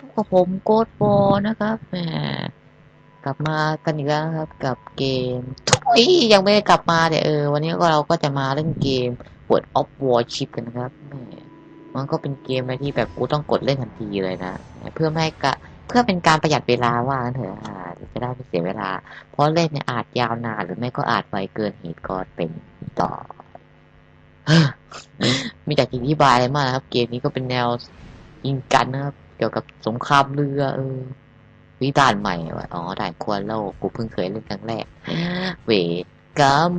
พบกับผมโกดบอนะครับแหมกลับมากันอีกแล้วครับ กับเกมทุยยังไม่ได้กลับมาแต่เออ วันนี้ก็เราก็จะมาเล่นเกม World of Warship กันนะครับแหมมันก็เป็นเกมอะไรที่แบบกูต้องกดเล่นทันทีเลยนะเพื่อไม่ให้กะเพื่อเป็นการประหยัดเวลาว่างั้นเถอะอจะได้ไม่เสียเวลา เพราะเล่นเนี่ยอาจยาวนานหรือไม่ก็อาจไวเกินเหตุก็เป็นต่อมีแต่อธิบายอะไรมากนะครับ เกมนี้ก็เป็นแนวยิงกันนะครับ เกี่ยวกับสงครามเรือเออวิด่านใหม่ว่ะอ๋อด่านควาโลกกูเพิ่งเคยเล่นครั้งแรก เวกรรม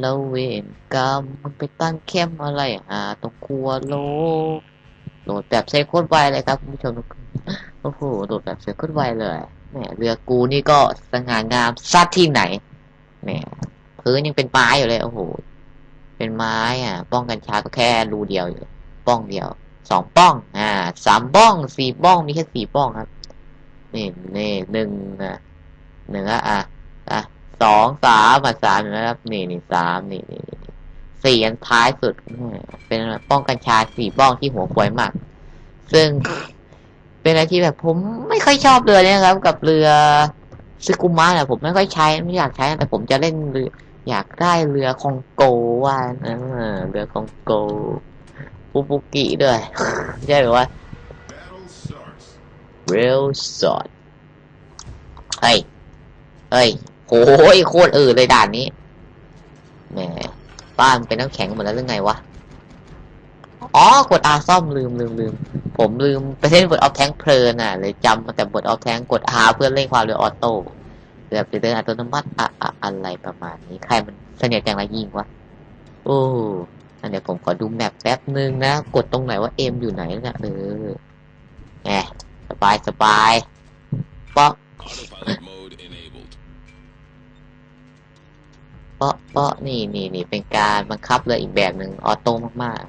แล้วเวรกรรมมันไปตั้งแคมอะไรหาตรงครัวโลกโหลดแบบใช้โคตรไวเลยครับคุณผู้ชมโอ้โหโหลดแบบใช้โคตรไวเลยแหมเรือกูนี่ก็สง่างามซัดที่ไหนแหมพื้นยังเป็นไม้อยู่เลยโอ้โหเป็นไม้อะ ป้องกันชาก็แค่รูเดียวอยู่ป้องเดียว สองป้อง อ่าสามป้องสี่ป้องมีแค่สี่ป้องครับ นี่นี่หนึ่งอะหนึ่งอะอะอะสองสามอะสามนะครับนี่นี่สามนี่นี่นี่สี่อันท้ายสุดเป็นป้องกันชาสี่ป้องที่หัวควายมาก ซึ่งเป็นอะไรที่แบบผมไม่ค่อยชอบเรือเนี่ยครับ กับเรือซึกุมะเนี่ยผมไม่ค่อยใช้ไม่อยากใช้แต่ผมจะเล่นเรืออยากได้เรือคองโกว่าเออเรือคองโก ปูปุกิด้วยใช่ไหมว่า Battle starts. เรลสอดเฮ้ย เฮ้ยโหยโคตรเออเลยด่านนี้ แหมบ้านเป็นน้ำแข็งหมดแล้วหรือไงวะ อ๋อ กดอาซ่อมลืมลืมลืม ผมลืมไปเล่นบทออฟแทงเพลินอะ เลยจำมาแต่บทออฟแทงกดอาเพื่อเร่งความเร็วออโต้แบบเดินอัตโนมัติอะอะอะไรประมาณนี้ ใครมันเสนียดจังไรยิงวะ โอ้ เดี๋ยวผมขอดูแมปแป๊บนึงนะ กดตรงไหนว่าเอ็มอยู่ไหนเนี่ยเออแหมสบายสบายป๊อก Autopilot mode enabled. เปาะเปาะนี่นี่นี่เป็นการบังคับเลยอีกแบบหนึ่งออโต้มาก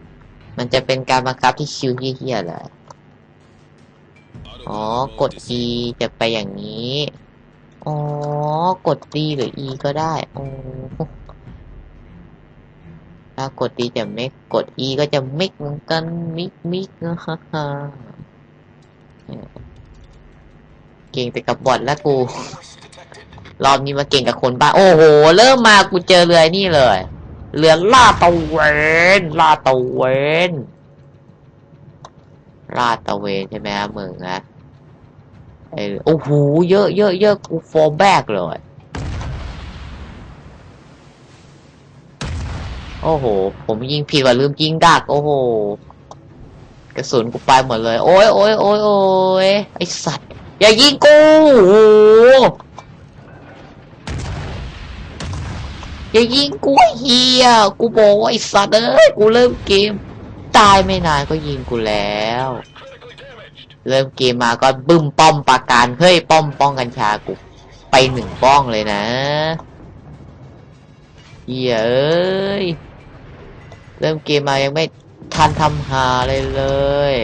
ๆ มันจะเป็นการบังคับที่ชิวเฮี้ยๆเลยอ๋อ Autopilot ก mode ด E disabled. จะไปอย่างนี้ อ๋อ กด D หรือ E ก็ได้ โอ้ ถ้ากด D จะไม่กด E ก็จะมิกเหมือนกันมิกมิกนะฮ่าฮ่าเก่งแต่กับบอทแล้วกู รอบนี้มาเก่งกับคนบ้า โอ้โห เริ่มมากูเจอเรือนี่เลย เรือล่าดตะเวนล่าดตะเวนล่าดตะเวนใช่ไหมครับมึงนะไอ้โอ้โห เยอะเยอะเยอะกูฟอร์แบกเลย โอ้โห ผมยิงผิดว่าลืมยิงดัก โอ้โห กระสุนกูไปหมดเลย โอ้ยโอ้ยโอ้ยโอ้ยไอสัตว์ อย่ายิงกูอย่ายิงกูเฮียกูบอกว่าไอสัตว์เอ้ย กูเริ่มเกม ตายไม่นานก็ยิงกูแล้ว เริ่มเกมมาก็บึ้มป้อมปราการเฮ้ยป้อมป้องกัญชากูไปหนึ่งป้องเลยนะเฮียเอ้ย เริ่มเกมมายังไม่ทันทำหาอะไรเลย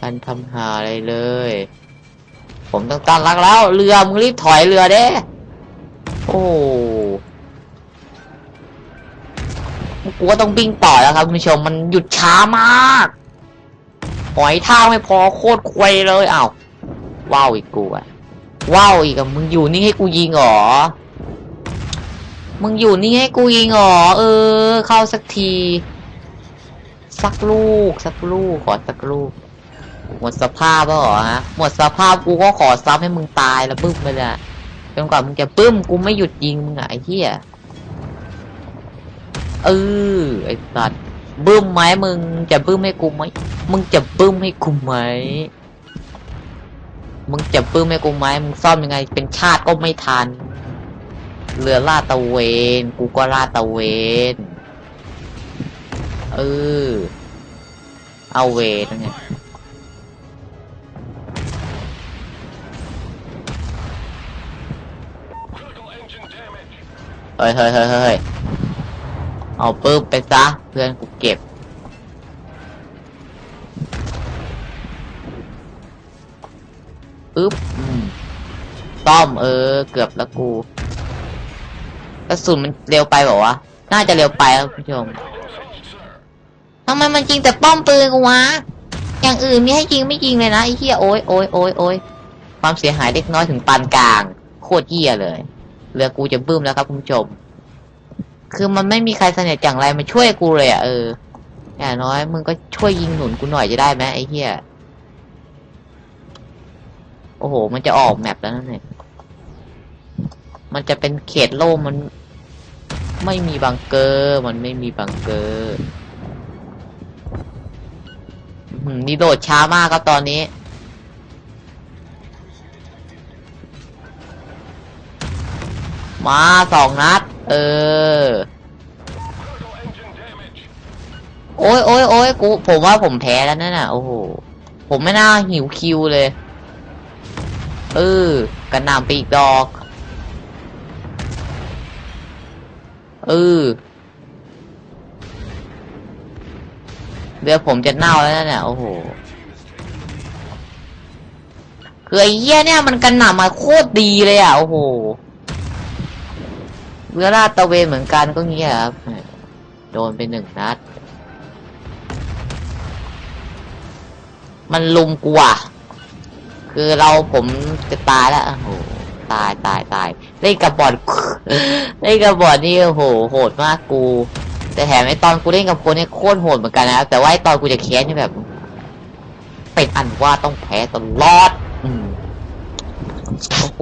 ทันทำหาอะไรเลย ผมต้องตั้งรักแล้ว เรือมึงรีบถอยเรือเด้ โอ้กูก็ต้องวิ่งต่อแล้วครับคุณผู้ชมมันหยุดช้ามากหอยท่าไม่พอโคตรควยเลยอ้าวว้าวอีกกูอะว้าวอีกอะมึงอยู่นี่ให้กูยิงเหรอ มึงอยู่นี่ให้กูยิงหรอ เออ เข้าสักที สักลูก สักลูก ขอสักลูก หมดสภาพแล้วเหรอฮะ หมดสภาพกูก็ขอซ้ำให้มึงตายแล้วบึ้มไปเลยอะจนกว่ามึงจะบึ้มกูไม่หยุดยิงมึงไอ้เหี้ยเออไอ้สัตว์บึ้มไหมมึงจะบึ้มให้กูไหมมึงจะบึ้มให้กูไหมมึงจะบึ้มให้กูไหมมึงซ่อมยังไง เป็นชาติก็ไม่ทัน เรือลาดตะเวน กูก็ลาดตะเวน เออ เอาเวนไงเฮ้ยเฮ้ยเฮ้ยเฮ้ยเอาปื้มไปซะ เพื่อนกูเก็บปึ๊บต้อมเออ เกือบแล้วกู ระสุนมันเร็วไปบอกวะน่าจะเร็วไปครับคุณผู้ชมทำไมมันจริงแต่ป้อมปืนกูวะอย่างอื่นมีให้ยิงไม่ยิงเลยนะไอ้เหี้ยโอ้ยโอ้ยโอ้ยโอ้ยความเสียหายเล็กน้อยถึงปานกลาง โคตรเหี้ยเลยเรือกูจะบึ้มแล้วครับคุณผู้ชม คือมันไม่มีใครเสน่ห์จังไรมาช่วยกูเลยอะเอออย่างน้อยมึงก็ช่วยยิงหนุนกูหน่อยจะได้ไหมไอ้เหี้ยโอ้โห มันจะออกแมปแล้วนั่นเนี่ยมันจะเป็นเขตโล่มัน ไม่มีบังเกอร์ มันไม่มีบังเกอร์นี่โดดช้ามากครับตอนนี้ มาสองนัด เออ โอ้ยโอ้ยโอ้ยกู ผมว่าผมแพ้แล้วนั่นน่ะ โอ้โห ผมไม่น่าหิวคิวเลย เออกระหน่ำไปอีกดอก เออเรือผมจะเน่าแล้วเนี่ยโอ้โหคือไอ้เหี้ยเนี่ยมันกระหน่ำมาโคตรดีเลยอะโอ้โหเรือลาดตะเวนเหมือนกันก็เงี้ยครับโดนไปหนึ่งนัด มันลุมกูอะคือเราผมจะตายแล้วโอ้โหตายตายตาย เล่นกับบอดเล่นกับบอดนี่โอ้โหโหดมากกู แต่แถมไอตอนกูเล่นกับคนเนี่ยโคตรโหดเหมือนกันนะแต่ว่าไอตอนกูจะแค้นนี่แบบ เป็นอันว่าต้องแพ้ตลอดอืมโอ้โห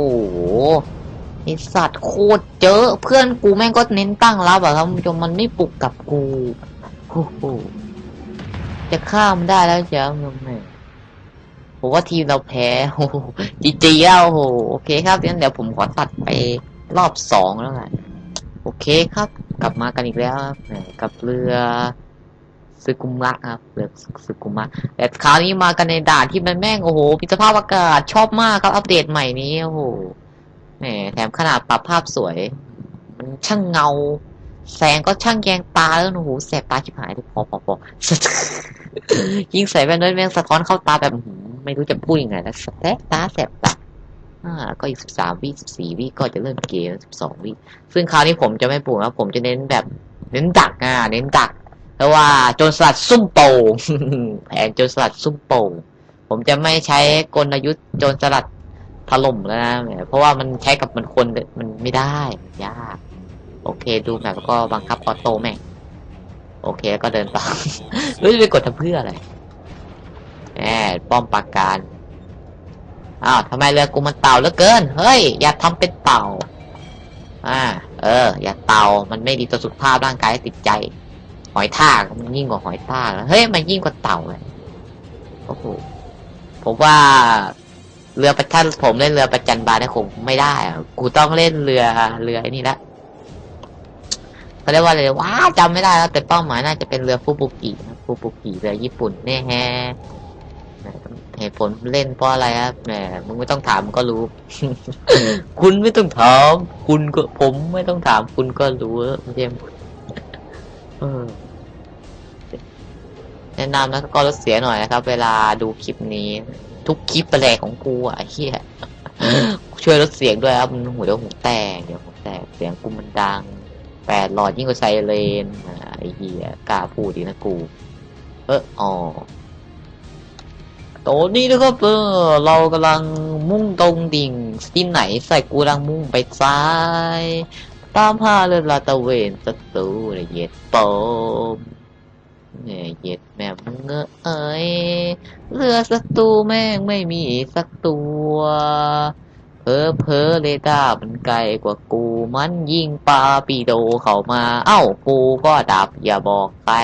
ไอสัตว์โคตรเจอ เพื่อนกูแม่งก็เน้นตั้งรับอะครับจนมันไม่ปลุกกับกูโอ้โหจะข้ามได้แล้วเจ้าเงินแม่ ผมว่าทีมเราแพ้โอ้โหจีจีแล้วโอ้โหโอเคครับงั้นเดี๋ยวผมขอตัดไปรอบสองแล้วกันโอเคครับ กลับมากันอีกแล้วครับแหมกับเรือซึกุมะครับเรือซึกุมะแต่คราวนี้มากันในด่านที่มันแม่งโอ้โหพิสภาพอากาศชอบมากครับอัปเดตใหม่นี้โอ้โหแหมแถมขนาดปรับภาพสวย มันช่างเงา แสงก็ช่างแยงตาแล้วโอ้โหแสบตาชิบหายเลยพอพอพอยิ่งใส่แว่นด้วยแม่งสะท้อนเข้าตาแบบหื ไม่รู้จะพูดยังไงแล้วแสบตาแสบตาอ่าก็อีกสิบสามวิสิบสี่วิก็จะเริ่มเกมสิบสองวิซึ่งคราวนี้ผมจะไม่ปลูกนะผมจะเน้นแบบเน้นดักอะเน้นดักเพราะว่าโจรสลัดซุ่มโป่งแผนโจรสลัดซุ่มโป่งผมจะไม่ใช้กลยุทธ์โจรสลัดถล่มแล้วนะเพราะว่ามันใช้กับมันคนมันไม่ได้มันยาก โอเคดูแบบแล้วก็บังคับออโต้แม่งโอเคก็เดินต่อรู้จะไปกดทำเพื่ออะไร แหมป้อมปราการอ้าวทำไมเรือกูมันเต่าเหลือเกิน เฮ้ย อย่าทำเป็นเต่า อ่า เออ อย่าเต่า มันไม่ดีต่อสุขภาพร่างกายติดใจ หอยทากมันยิ่งกว่าหอยทากเฮ้ย มันยิ่งกว่าเต่าเลยโอ้โห ผมว่า เรือประทันผมเล่นเรือประจันบานเนี่ยคงไม่ได้อะกูต้องเล่นเรือเรืออนี่ละเขาเรียกว่าอะไรว้าจำไม่ได้แล้ว แต่เป้าหมายน่าจะเป็นเรือฟูบุกิฟูบุกิเรือญี่ปุ่นแน่แฮะ เหตุผลเล่นเพราะอะไรครับแหมมึงไม่ต้องถามก็รู้ คุณไม่ต้องถามคุณก็ผมไม่ต้องถามคุณก็รู้ไม่ใช่เออแนะนำแล้วก็ลดเสียหน่อยนะครับ เวลาดูคลิปนี้ ทุกคลิปแปลกของกูอะเฮียช่วยลดเสียงด้วยครับมันหูเดี๋ยวหูแตกเดี๋ยวหูแตกเสียงกูมันดังแปดหลอดยิ่งกว่าไซเรนอ่าไอ้เฮียกล้าพูดดีนะกู เอออ๋อ ตอนนี้นะครับเออเรากำลังมุ่งตรงดิ่งที่ไหนใส่กูกำลังมุ่งไปซ้าย ตามหาเรือลาตะเวนศัตรูเนี่ยเย็ดปมเนี่ยเย็ดแม่มึงเอ้ยเรือศัตรูแม่งไม่มีสักตัวเพอเพอเรดาร์มันไกลกว่ากูมันยิงปาปีโดเข้ามา เอ้ากูก็ดับอย่าบอกใคร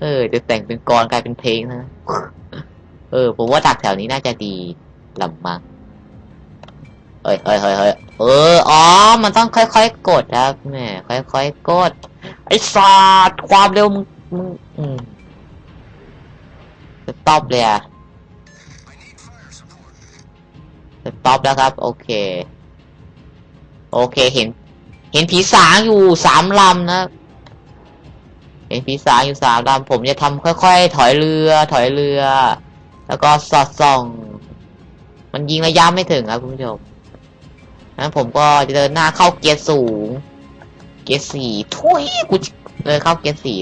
เออ จะแต่งเป็นกรกลายเป็นเพลงนะ เออ ผมว่าดักแถวนี้น่าจะดีลำมังเฮ้ยเฮ้ยเฮ้ยเฮ้ยเออ อ๋อ มันต้องค่อยๆ กดครับแหมค่อยๆ กด ไอ้ศาสตร์ความเร็วมึงมึงสต็อปเลยอะสต็อปแล้วครับ โอเค โอเค เห็น เห็นผีสางอยู่สามลำนะ เห็นผีสางอยู่สามลำ ผมจะทำค่อยๆ ถอยเรือ ถอยเรือ แล้วก็สอดส่อง มันยิงระยะไม่ถึงครับคุณผู้ชมนั้นผมก็จะเดินหน้าเข้าเกียร์สูง เกียร์สี่ทุยกูเลยเข้าเกียร์สี่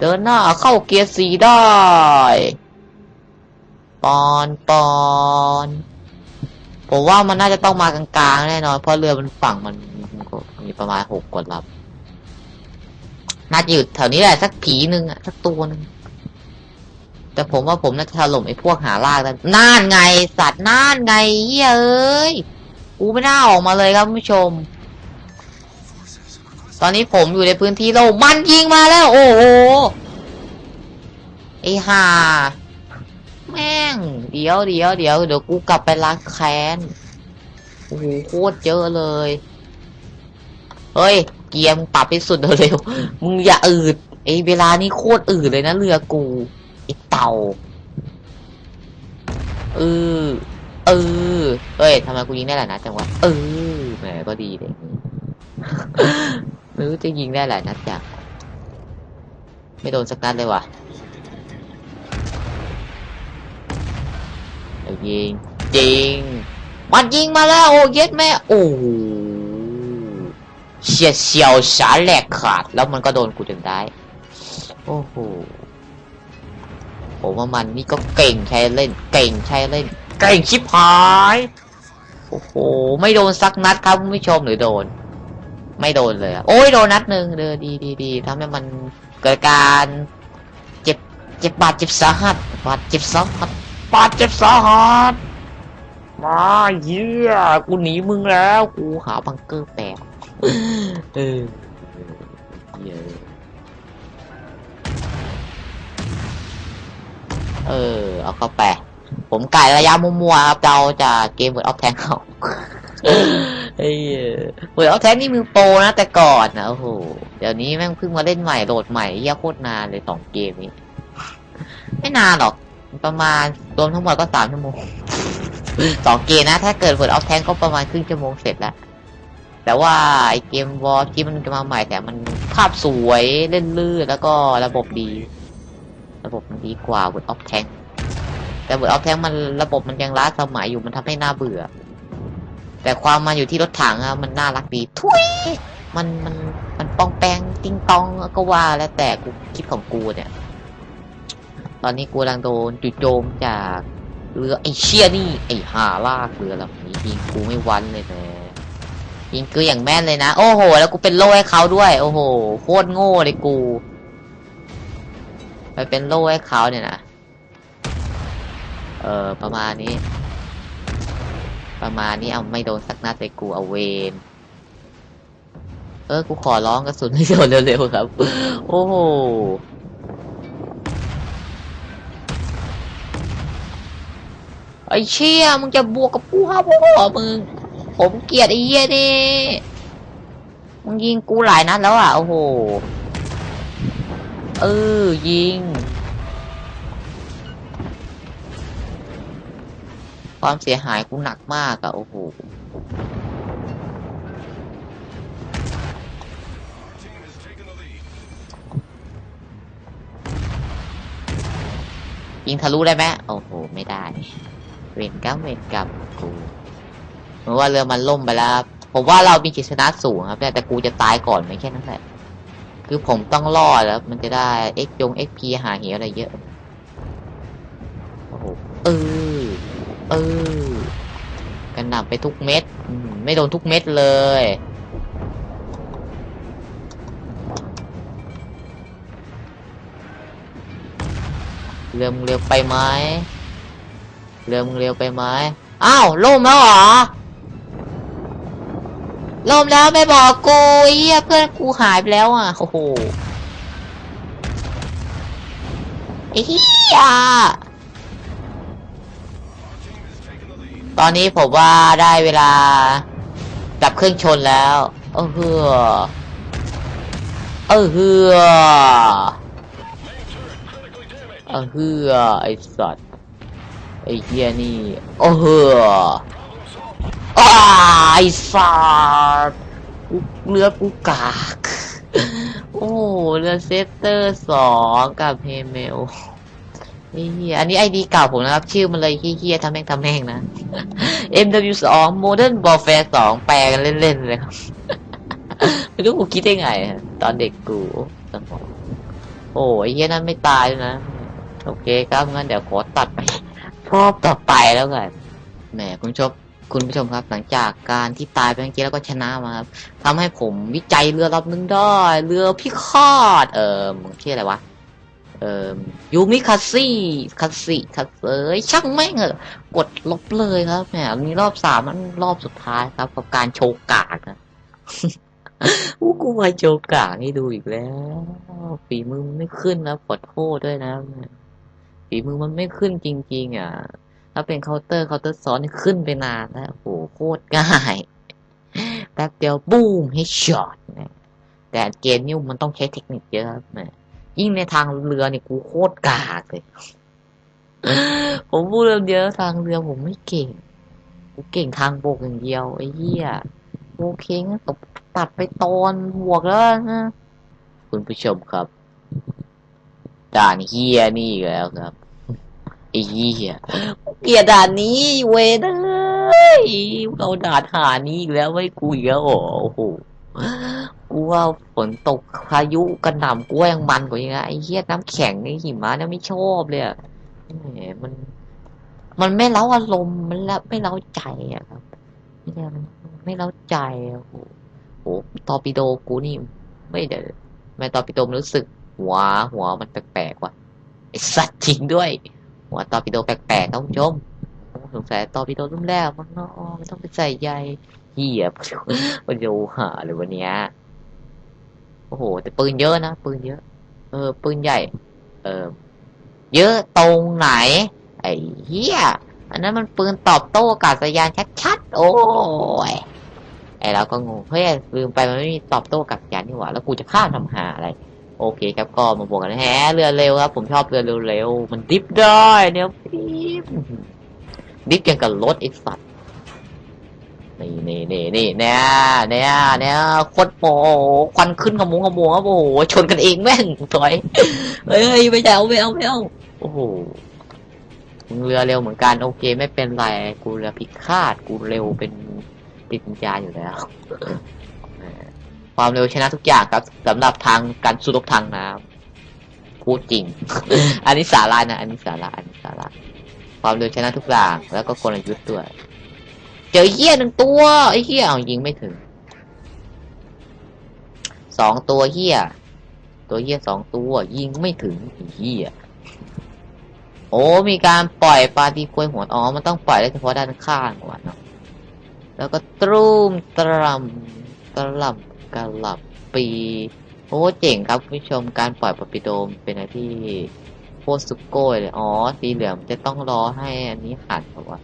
เดินหน้าเข้าเกียร์สี่ได้ปอนปอนผมว่ามันน่าจะต้องมากลางๆแน่นอนเพราะเรือมันฝั่งมันมีประมาณหกกว่าลำน่าจะอยู่แถวนี้แหละสักผีหนึ่งอะสักตัวหนึ่ง แต่ผมว่าผมน่าจะถล่มไอ้พวกหาลากนั้นน่านไงสัตว์น่านไงเฮ้ยเอ้ยกูไม่น่าออกมาเลยครับผู้ชม ตอนนี้ผมอยู่ในพื้นที่โล่งมันยิงมาแล้ว โอ้โหไอ้ห่าแม่ง เดี๋ยวเดี๋ยวเดี๋ยวเดี๋ยวกูกลับไปล้างแค้นโอ้โหโคตรเยอะเลยเฮ้ย เกียร์มึงปรับให้สุดเร็วมึงอย่าอืดไอ้เวลานี้โคตรอืดเลยนะเรือกู อ้เต่าเออเออเฮ้ยทำไมกูยิงได้หลายนัดจังวะเออแหมก็ดีเลยไม่รู้จะยิงได้หลายนัดจังไม่โดนสักนัดเลยว่ะเอายิงยิงมันยิงมาแล้วโอ้เย็ดแม่โอ้โหเฉียดเฉียวสาแหลกขาด แล้วมันก็โดนกูจนได้ โอ้โห ผมว่ามันนี่ก็เก่งใช้เล่น เก่งใช้เล่น เก่งชิบหาย โอ้โห ไม่โดนสักนัดครับคุณผู้ชมหรือโดน ไม่โดนเลยโอ้ยโดนนัดหนึ่งเดอดีดีดีทำให้มันเกิดการเจ็บเจ็บบาดเจ็บสาหัสบาดเจ็บสาหัสบาดเจ็บสาหัสมาเยี่ยกูหนีมึงแล้ว กูหาบังเกอร์แตกเออเหี้ย เออ เอาเข้าไปผมไก่ระยะมัวๆครับเราจะเกมเวิร์ดออฟแทงเขาเฮ้ยเวิร์ดออฟแทงนี่มือโปรนะแต่ก่อนนะโอ้โหเดี๋ยวนี้แม่งเพิ่งมาเล่นใหม่โหลดใหม่เยี่ยโคตรนานเลยสองเกมนี้ ไม่นานหรอก ประมาณรวมทั้งหมดก็สามชั่วโมงสองเกมนะ ถ้าเกิดเวิร์ดออฟแทงก็ประมาณครึ่งชั่วโมงเสร็จแล้วแต่ว่าไอเกมวอลที่มันจะมาใหม่แต่มันภาพสวยเล่นลื่นแล้วก็ระบบดี ระบบมันดีกว่า Word of Tank แต่ Word of Tank มันระบบมันยังล้าสมัยอยู่มันทำให้น่าเบื่อ แต่ความมาอยู่ที่รถถังอะมันน่ารักดีทุยมันมันมันป้องแปงติ้งตองก็ว่าแล้วแต่กูคิดของกูเนี่ย ตอนนี้กูกำลังโดนจุดโจมจากเรือไอเชี่ยนี่ไอหาลากเรือลำนี้ยิงกูไม่วันเลยนะยิงกูอย่างแม่นเลยนะ โอ้โห แล้วกูเป็นโล่ให้เขาด้วย โอ้โหโคตรโง่เลยกู ไปเป็นโล่ให้เขาเนี่ยนะ เออประมาณนี้ ประมาณนี้เอาไม่โดนสักนัดเลยกูเอาเวนเออ กูขอร้องกระสุนให้โดนเร็วๆครับ โอ้โหไอ้เชี่ยมึงจะบวกกับกูครับพ่อมึง ผมเกลียดไอ้เหี้ยนี่มึงยิงกูหลายนัดแล้วอะ โอ้โห เออ ยิง ความเสียหายกูหนักมากอะโอ้โหยิงทะลุได้ไหมโอ้โห ไม่ได้ เวนกัมเวนกัมกูเหมือนว่าเรือมันล่มไปแล้ว ผมว่าเรามีจิตชนะสูงครับ แต่แต่กูจะตายก่อนไม่แค่นั้นแหละ คือผมต้องรอดแล้ว มันจะได้ X จง XP หาเหวอะไรเยอะ โอ้โห เออ เออ กันหนับไปทุกเม็ดมไม่โดนทุกเม็ดเลย เรือมเร็วไปไหมเรือมเร็วไปไหมอ้าวล่มแล้วเหรอ ล่มแล้วไม่บอกกูเหี้ยเพื่อนกูหายไปแล้วอะ โอ้โหไอ้เหี้ยตอนนี้ผมว่าได้เวลา ดับเครื่องชนแล้ว เออเฮือเออเฮือเออเฮือไอสัตว์ไอเฮียนี่เออเฮือ อ้าไอสัตว์เรือกูกาก โอ้เรือเซฟเตอร์สองกับเฮเมลอ้เฮียอันนี้ไอดีเก่าผมนะครับ ชื่อมันเลยเฮียทำแม่งทำแม่งนะ MW2 Modern Warfare 2แปลกันเล่นๆเลยครับไม่รู้กูคิดได้ไง ตอนเด็กกูสมองโอ้ยเฮียนั้นไม่ตายนะ โอเคครับงั้นเดี๋ยวขอตัดไปรอบต่อไปแล้วกันแหมคุณผู้ชม คุณผู้ชมครับ หลังจากการที่ตายไปเมื่อกี้แล้วก็ชนะมาครับทำให้ผมวิจัยเรือลำหนึงได้ เรือพิฆาตเออมึงชื่ออะไรวะ เออยูมิคาซี่คาสิคาเอ้ยช่างแม่งเหอะกดลบเลยครับแหมมีรอบสามมันรอบสุดท้ายครับ กับการโชว์กากนะอู้กูมาโชว์กากให้ดูอีกแล้วฝีมือมันไม่ขึ้นนะขอโทษด้วยนะฝีมือมันไม่ขึ้นจริง ๆ อะ ถ้าเป็นเคาน์เตอร์เคาน์เตอร์ซ้อนขึ้นไปนานแล้วโอ้โหโคตรง่ายแป๊บเดียวบูมให้ช็อตนะแต่เกมนี่มันต้องใช้เทคนิคเยอะครับแหมยิ่งในทางเรือนี่กูโคตรกากเลย ผมพูดเรื่องเดียวทางเรือผมไม่เก่ง กูเก่งทางบกอย่างเดียวไอ้เหี้ยโอเคงั้นตัดไปตอนบวกแล้วนะคุณผู้ชมครับด่านเฮียนี่แล้วครับ ไอ้เฮียเกลียดด่านนี้เวยนเอ้ยเอาด่านหานี้อีกแล้วไม่กูอีกแล้วโอ้โหกูว่าฝนตกพายุกระหน่ำกูว่ายังมันกว่ายังไงไอ้เฮี้ยน้ำแข็งไอ้หิมะเนี่ยไม่ชอบเลยอะแหมมัน มันไม่เล้าอารมณ์มันละไม่เล้าใจอะครับไม่ใช่มันไม่เล้าใจอะโอ้โหโอ้ตอร์ปิโดกูนี่ ไม่เดี๋ยวไม่ตอร์ปิโดมันรู้สึก หัว หัวมันแปลกๆว่ะไอสัตว์จริงด้วย หัวตอปิโดแปลกๆท่านผู้ชมสงสัยตอปิโดรุ่นแรกมันไม่ต้องไปใส่ใยเหี้ยมันจะหาเลยวันเนี้ยโอ้โห แต่ปืนเยอะนะ ปืนเยอะ เออ ปืนใหญ่ เออ เยอะตรงไหน ไอ้เหี้ยอันนั้นมันปืนตอบโต้อากาศยานชัดๆ โอ้ย ไอเราก็งง เฮ้ยลืมไปมันไม่มีตอบโต้อากาศยานนี่หว่า แล้วกูจะข้าทำหาอะไร โอเคครับก็มาบวกกันแฮะเรือเร็วครับ ผมชอบเรือเร็วๆมันดิฟได้เนี่ยดิฟดิฟยังกับรถไอ้สัตว์นี่นี่นี่นี่เนี่ยเนี่ยเนี่ยโคตรโปควันขึ้นขโมงขโมงครับโอ้โหชนกันเองแม่งถอยเฮ้ยไม่เอาไม่เอาไม่เอาโอ้โหมึงเรือเร็วเหมือนกันโอเคไม่เป็นไรกูเรือพิฆาตกูเร็วเป็นติดวิญญาอยู่แล้ว ความเร็วชนะทุกอย่างครับสำหรับทางการสู้รบทางน้ำพูดจริง อันนี้สาระนะ อันนี้สาระอันนี้สาระความเร็วชนะทุกอย่าง แล้วก็กลยุทธ์ด้วย เจอเหี้ยหนึ่งตัวไอ้เหี้ยเอายิงไม่ถึงสองตัวเหี้ยตัวเหี้ยสองตัว ยิงไม่ถึงเหี้ยโอ้มีการปล่อยปลาตีกวยหัวอ๋อมันต้องปล่อยได้เฉพาะด้านข้างก่อนเนาะแล้วก็ตรูมตรำตรำ กะหลับปีโอ้เจ๋งครับคุณผู้ชมการปล่อยปอปิโดมเป็นอะไรที่โคตรสุดโก้เลยอ๋อสีเหลืองจะต้องรอให้อันนี้หันแบบว่า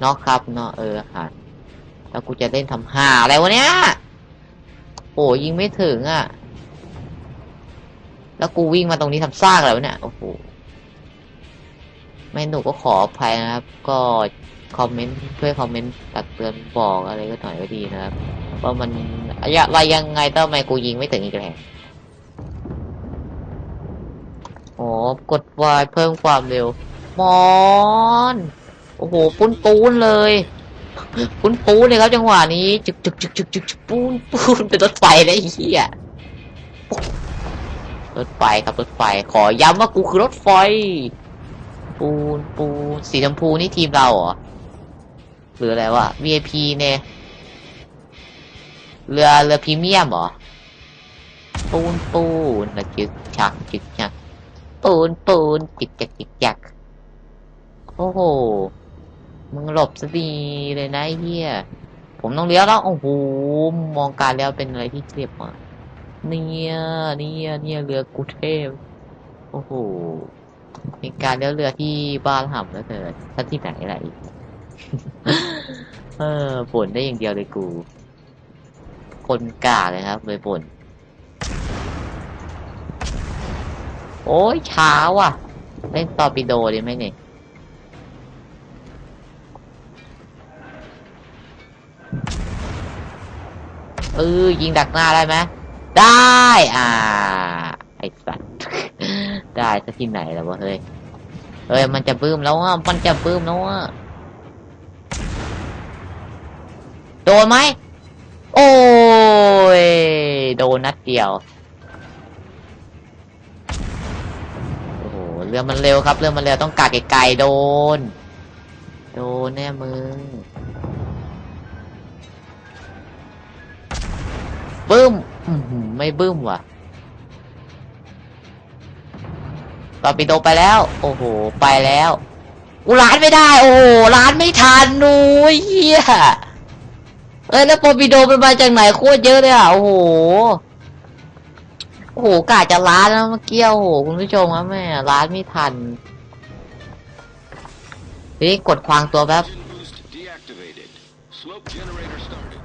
เนอกครับเนาะเออหันแล้วกูจะเล่นทำหาอะไรวะเนี้ยโอ้ยิงไม่ถึงอะ แล้วกูวิ่งมาตรงนี้ทำซากแล้วเนี่ยโอ้โหไม่หนูก็ขออภัยนะครับ ก็คอมเมนต์ช่วยคอมเมนต์ตักเตือนบอกอะไรก็หน่อยก็ดีนะครับ ว่ามันอะไรยังไงทำไมกูยิงไม่ถึงอีกแล้วโอ้กดวายเพิ่มความเร็ว มอน โอ้โห ปุ้นปูนเลย ปุ้นปูนเลยครับจังหวะนี้ จึกจึกจึกจึกจึกจึกปูนปูนเป็นรถไฟเลยเหี้ยรถไฟครับรถไฟ ขอย้ำว่ากูคือรถไฟ ปูนปูนสีชมพูนี่ทีมเราเหรอ หรืออะไรวะ VIP เนี่ย เรือเรือพรีเมียมเหรอ ปูนปูนนะจึกชักจึกชักปูนปูนจิกจักจิกจักโอ้โห มึงหลบซะดีเลยนะเฮียผมต้องเลี้ยวแล้วโอ้โหมองการแล้วเป็นอะไรที่เรียบมากเนี่ยเนี่ยเนี่ยเรือกูเทพโอ้โหเป็นการเลี้ยวเรือที่บ้านห่ำแล้วเกิดถ้านที่ไหนอะไรเออบ่นได้อย่างเดียวเลยกู คนกล้าเลยครับเลยบ่นโอ้ยช้าว่ะ เล่นตอร์ปิโดดีไหมเนี่ยเออยิงดักหน้าได้ไหมได้อ่าไอ้สัตว์ได้ซะที่ไหนแล้ววะเฮ้ยเฮ้ยมันจะบื้มแล้วอะมันจะบื้มแล้วอะโดนไหมโอ้ ย โดนนัดเดียว โอ้โห เรือมันเร็วครับ เรือมันเร็วต้องกาไกลๆโดน โดนแน่มึงบึ้มไม่บึ้มว่ะตอร์ปิโดไปแล้ว โอ้โห ไปแล้ว กูล้านไม่ได้ โอ้โหล้านไม่ทันโอ้ยเฮีย เอ้ยแล้วตอร์ปิโดมันมาจากไหนโคตรเยอะเลยอะโอ้โหโอ้โหกาจะล้านแล้วเมื่อกี้โอ้โหคุณผู้ชมครับแม่ล้านไม่ทันนี่กดควางตัวแป๊บ Engine boost deactivated. Slope generator started.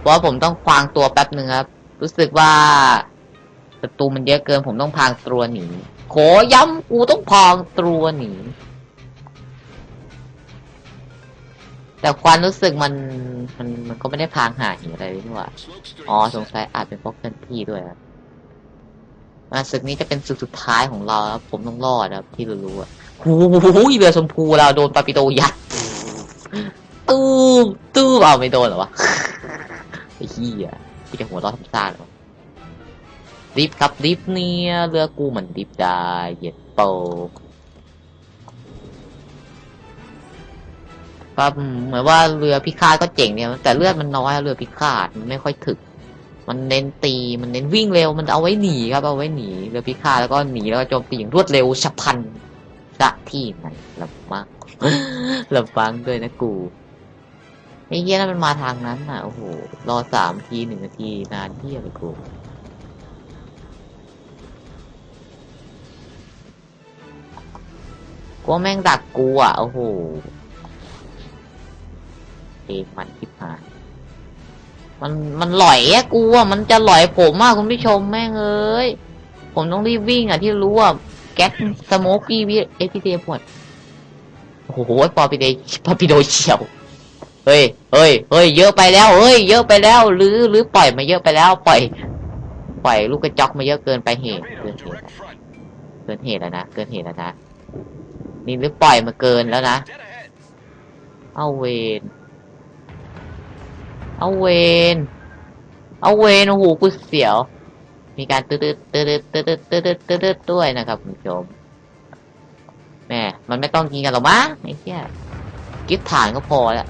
เพราะว่าผมต้องพรางตัวแป๊บหนึ่งครับ รู้สึกว่าศัตรูมันเยอะเกินผมต้องพรางตัวหนีขอย้ำกูต้องพรางตัวหนี แต่ความรู้สึกมันมันมันก็ไม่ได้พางหาหิวอะไรนี่หว่าอ๋อสงสัยอาจเป็นเพราะเคลื่อนที่ด้วยครับมาศึกนี้จะเป็นศึกสุดท้ายของเราครับผมต้องรอดครับที่รู้ๆอะหูหูเรือชมพูเราโดนปาปิโตยัดตู้มตู้มเอาไม่โดนหรอวะไอ้เหี้ยที่จะหัวเร้อนทำซ่าหรอดิฟครับดิฟเนี่ยเรือกูเหมือนดิฟได้เหยียดโป ก็เหมือนว่าเรือพิฆาตก็เจ๋งเนี่ยแต่เลือดมันน้อยเรือพิฆาตมันไม่ค่อยถึก มันเน้นตีมันเน้นวิ่งเร็วมันเอาไว้หนีครับเอาไว้หนีเรือพิฆาตแล้วก็หนีแล้วก็โจมตีอย่างรวดเร็วฉับพลันสะที่ไหนลำมากลำฟังด้วยนะกูไอ้เหี้ยนั่นมันมาทางนั้นน่ะโอ้โหรอสามทีหนึ่งนาทีนานเที่ยเลยกูกูแม่งดักกูอะโอ้โห เองมันทิพหายมันมันหลอยอะกูอะมันจะหลอยผมอะคุณผู้ชมแม่งเอ้ยผมต้องรีบวิ่งอะที่รู้ว่าแก๊สสโมกี้วิเอพีเดหมดโอ้โหปอปิเดปอปิโดเฉียวเฮ้ยเฮ้ยเฮ้ยเยอะไปแล้วเฮ้ยเยอะไปแล้วหรือหรือปล่อยมาเยอะไปแล้ว ปล่อย ปล่อยลูกกระจอกมาเยอะเกินไปเหตุเกินเหตุเกินเหตุแล้วนะเกินเหตุแล้วนะนี่หรือปล่อยมาเกินแล้วนะเอาเวน เอาเวน เอาเวนโอ้โหกูเสียว มีการตืดตืดตืดตืดตืดตืดตืดด้วยนะครับคุณผู้ชมแม่มันไม่ต้องยิงกันหรอกมั้งไอ้เหี้ยกิฟฐานก็พอแล้ว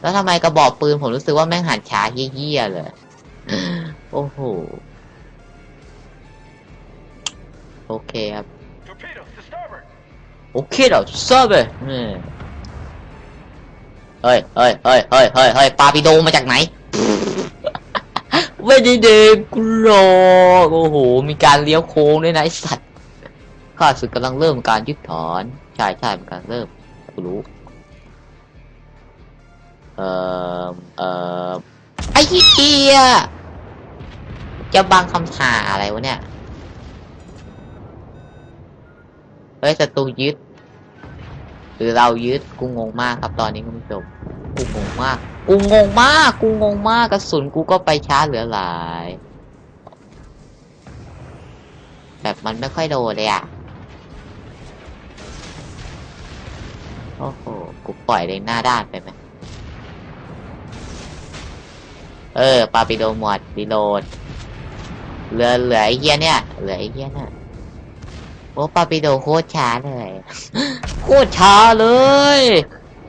แล้วทำไมกระบอกปืนผมรู้สึกว่าแม่งหันช้าเหี้ยๆเลย โอ้โห โอเคครับ โอเคเราเซิร์ฟเวอร์ เฮ้ยเฮ้ยเฮ้ยเฮ้ยเฮ้ยเฮ้ยปาปิโดมาจากไหน ไม่ได้เด็กกูรอโอ้โห มีการเลี้ยวโค้งด้วยนะไอสัตว์ ข้าศึกกำลังเริ่มการยึดถอน ใช่ใช่เป็นการเริ่มกูรู้ เอ่อ เอ่อ ไอ้เหี้ยจะบังคำถาอะไรวะเนี่ย เฮ้ยศัตรูยึด หรือเรายึดกูงงมากครับตอนนี้คุณผู้ชมกูงงมาก กูงงมาก กูงงมากกระสุนกูก็ไปช้าเหลือหลาย แบบมันไม่ค่อยโดนเลยอะโอ้โหกูปล่อยเลยหน้าด้านไปไหมเออปาปิโดหมดรีโหลดเหลือเหลือไอ้เหี้ยเนี่ยเหลือไอ้เหี้ยเนี่ย โอ้ปาปิโดโคตรช้าเลย โคตรช้าเลย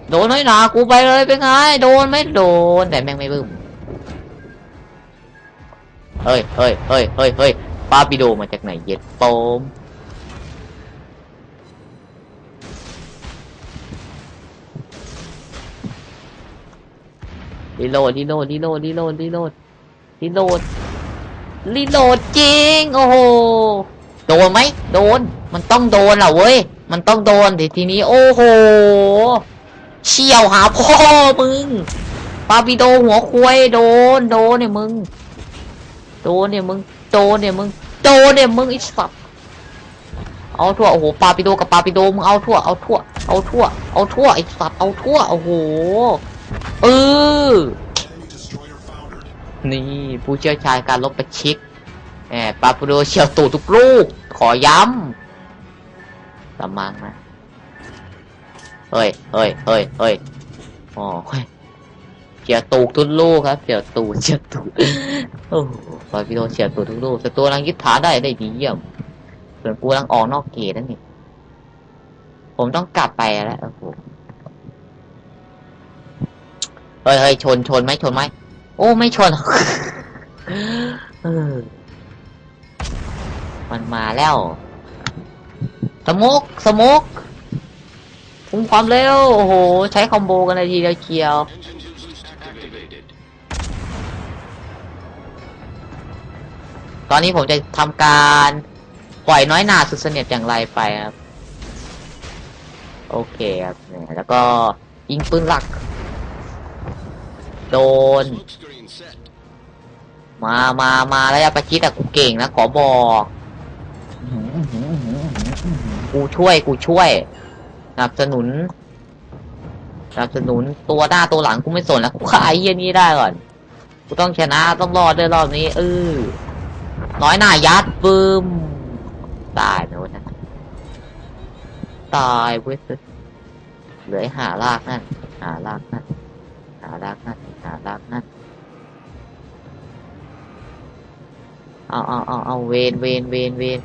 โดนน้อยหนากูไปเลยเป็นไง โดนไม่โดน แต่แม่งไม่บึ้มเฮ้ยเฮ้ยเฮ้ยเฮ้ยเฮ้ยปาปิโดมาจากไหนเย็ดโปมรีโหลดรีโหลดรีโหลดรีโหลดรีโหลดรีโหลดรีโหลดจริง โอ้โหโดนไหมโดน มันต้องโดนแหละเว้ย มันต้องโดนทีทีนี้ โอ้โห เชี่ยวหาพ่อมึงปาปิโดหัวควยโดน โดนเนี่ยมึง โดนเนี่ยมึง โดนเนี่ยมึง โดนเนี่ยมึงไอ้สัตว์เอาทั่วโอ้โหปาปิโดกับปาปิโดมึงเอาทั่วเอาทั่ว เอาทั่ว เอาทั่วไอ้สัตว์เอาทั่วโอ้โหเออนี่ผู้เชี่ยวชาญการลบประชิกแหมปาปูโดเฉียวตูดทุกลูก ขอย้ำประมังนะเฮ้ยเฮ้ยเฮ้ยเฮ้ยอ๋อเฮ้ยเฉียตูดทุกลูกครับเฉียตูดเฉียตูดโอ้โหปาปูโดเฉียตูดทุกลูกศัตรูกำลังยึดฐานได้ได้ดีเยี่ยมส่วนกูกำลังออกนอกเกตนั่นนี่ผมต้องกลับไปแล้วโอ้โหเฮ้ยเฮ้ยชนชนไหมชนไหมโอ้ไม่ชนเออ มันมาแล้วสโมกสโมกคุมความเร็ว โอ้โห ใช้คอมโบกันเลยทีเดียวเชียว ตอนนี้ผมจะทำการปล่อยน้อยหนาสุดเสนียดอย่างไรไปครับ โอเคครับแล้วก็ยิงปืนหลัก โดน Smoke screen set. มามามาระยะประชิดอะกูเก่งนะขอบอก กูช่วยกูช่วยสนับสนุนสนับสนุนตัวหน้าตัวหลังกูไม่สนแล้วกูฆ่าไอ้เหี้ยนี้ได้ก่อน กูต้องชนะต้องรอดด้วยรอบนี้เออน้อยหน้ายัดปึ้มตายไหมวะนะตายเว้ยเหลือหาลากนั่นหาลากนั่นหาลากนั่นหาลากนั่นเอาเอาเอาเอาเวนเวนเวนเวน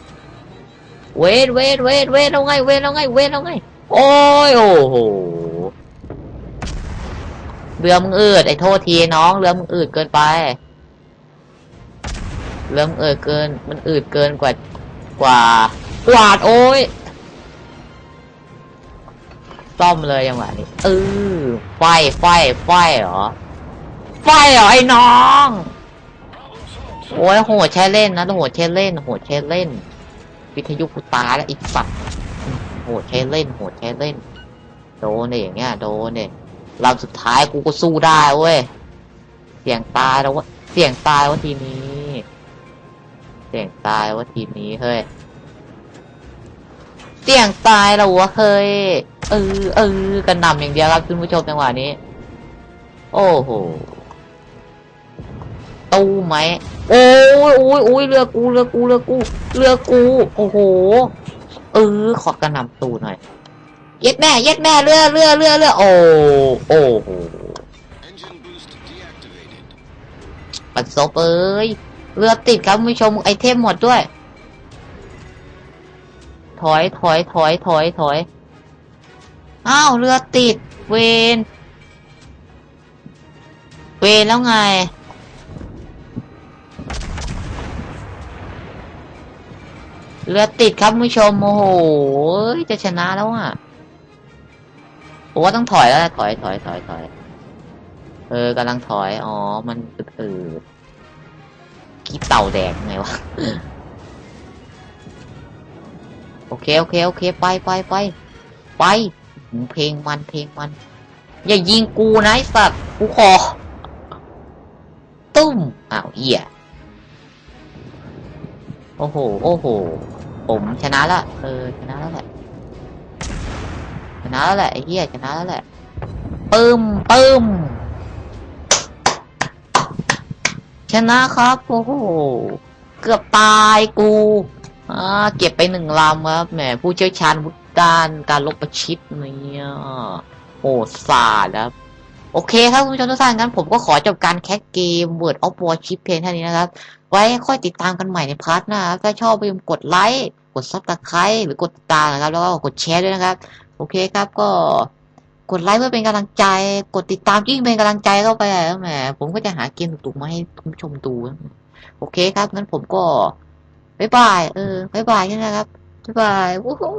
เวนเวนเวนเวนเอาไงเวนเอาไงเวนเอาไง โอ้ยโอ้โหเรือมึงอืดไอ้โทษทีน้องเรือมึงอืดเกินไปเรือมึงอืดเกิน มันอืดเกินกว่ากว่ากวาดโอ้ยซ่อมเลยจังหวะนี้เออไฟไฟไฟเหรอไฟเหรอไอ้น้อง โอ้ยโหดแช่เล่นนะโหดแช่เล่นโหดแช่เล่น วิทยุกูตายแล้วอีกสัตว์โหดแช่เล่นโหดแช่เล่น โดนเนี่ยอย่างเงี้ยโดนเนี่ยลำสุดท้ายกูก็สู้ได้เว้ยเสี่ยงตายแล้ววะเสี่ยงตายว่าทีนี้เสี่ยงตายว่าทีนี้เฮ้ยเสี่ยงตายแล้ววะเฮ้ยเออเออกันนำอย่างเดียวครับคุณผู้ชมจังหวะนี้ โอ้โห ตู้ไหมโอ้ยโอ้ยโอ้ยเรือกูเรือกูเรือกูเรือกู โอ้โห เออ ขอกระนำตูหน่อย เย็ดแม่เย็ดแม่เรือเรือเรือเรือโอ้โอ้โหปัดซบเอ้ยเรือติดครับคุณผู้ชมไอเทมหมดด้วย ถอยถอยถอยถอยถอยอ้าวเรือติด เวน เวนแล้วไง เรือติดครับคุณผู้ชมโอ้โหจะชนะแล้วอะผมว่าต้องถอยแล้วนะถอยถอยถอยถอยเออกำลังถอยอ๋อมันเออขี้เต่าแดงไงวะโอเคโอเคโอเค ไปไปไปไปเพลงมันเพลงมัน อย่ายิงกูนะไอสัตว์กูขอตุ้มอ้าวเหี้ยโอ้โห โอ้โห ผมชนะละเออชนะแล้วแหละชนะแล้วแหละไอ้เหี้ยชนะแล้วแหละปึ้มปึ้มชนะครับโอ้โหเกือบตายกูอ่าเก็บไปหนึ่งลำครับแหมผู้เชี่ยวชาญวุฒิด้านการลบประชิดเนี่ยโอ้ศาสตร์ครับ โอเคครับคุณผู้ชมทุกท่านงั้นผมก็ขอจบการแคสเกม Word of Warship เพียงเท่านี้นะครับ ไว้ค่อยติดตามกันใหม่ในพาร์ทหน้าครับถ้าชอบอย่าลืมกดไลค์กดซับสไครต์หรือกดติดตามนะครับ แล้วก็กดแชร์ด้วยนะครับ โอเคครับก็กดไลค์เพื่อเป็นกำลังใจ กดติดตามยิ่งเป็นกำลังใจเข้าไปอะแหมผมก็จะหาเกมตุกๆมาให้คุณผู้ชมดู โอเคครับงั้นผมก็บ๊ายบายเออบ๊ายบายนะครับบ๊ายบายวู้ฮู้